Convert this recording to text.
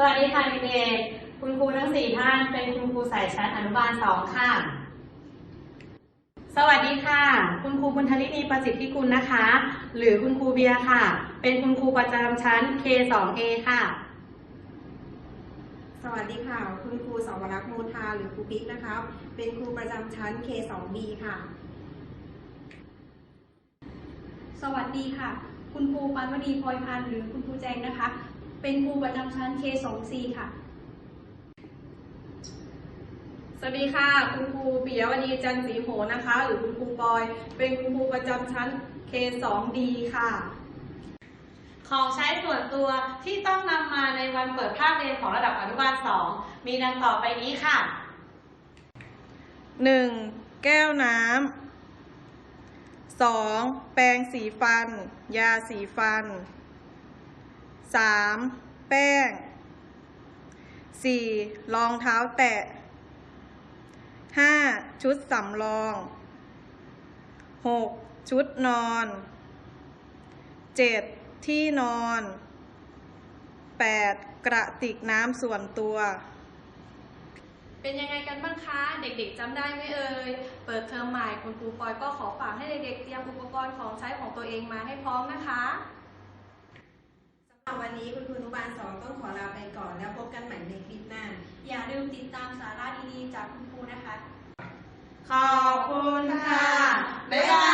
สวัสดีค่ะเด็กๆคุณครูทั้งสี่ท่าน เป็นคุณครูสายชั้นอนุบาลสองค่ะ สวัสดีค่ะ คุณครูบุญทลินีประสิทธิกุลนะคะ หรือคุณครูเบียร์ค่ะ เป็นคุณครูประจำชั้น K2A ค่ะ สวัสดีค่ะ คุณครูสาวรักษ์โมทาหรือครูปิ๊กนะคะ เป็นครูประจำชั้น K2B ค่ะ สวัสดีค่ะ คุณครูปานวดีพลอยพันธ์หรือคุณครูแจงนะคะ เป็นครูประจำชั้น K2C ค่ะ สวัสดีค่ะคุณครูปิยวดีจันทร์ศรีโหนะคะ หรือคุณครูปอย เป็นคุณครูประจำชั้น K2D ค่ะ ของใช้ส่วนตัวที่ต้องนำมาในวันเปิดภาคเรียนของระดับอนุบาล 2 มีดังต่อไปนี้ค่ะ 1. แก้วน้ำ 2. แปรงสีฟัน ยาสีฟัน 3. แป้ง 4. รองเท้าแตะ 5. ชุดสำรอง 6. ชุดนอน 7. ที่นอน 8. กระติกน้ำส่วนตัว เป็นยังไงกันบ้างคะ เด็กๆจำได้ไหมเอ่ย เปิดเทอมใหม่คุณครูปอยก็ขอฝากให้เด็กๆเตรียมอุปกรณ์ของใช้ของตัวเองมาให้พร้อมนะคะ วันนี้คุณครูอนุบาลสองต้องขอลาไปก่อน แล้วพบกันใหม่ในคลิปหน้า อย่าลืมติดตามสาระดีๆจากคุณครูนะคะ ขอบคุณค่ะ บ๊ายบาย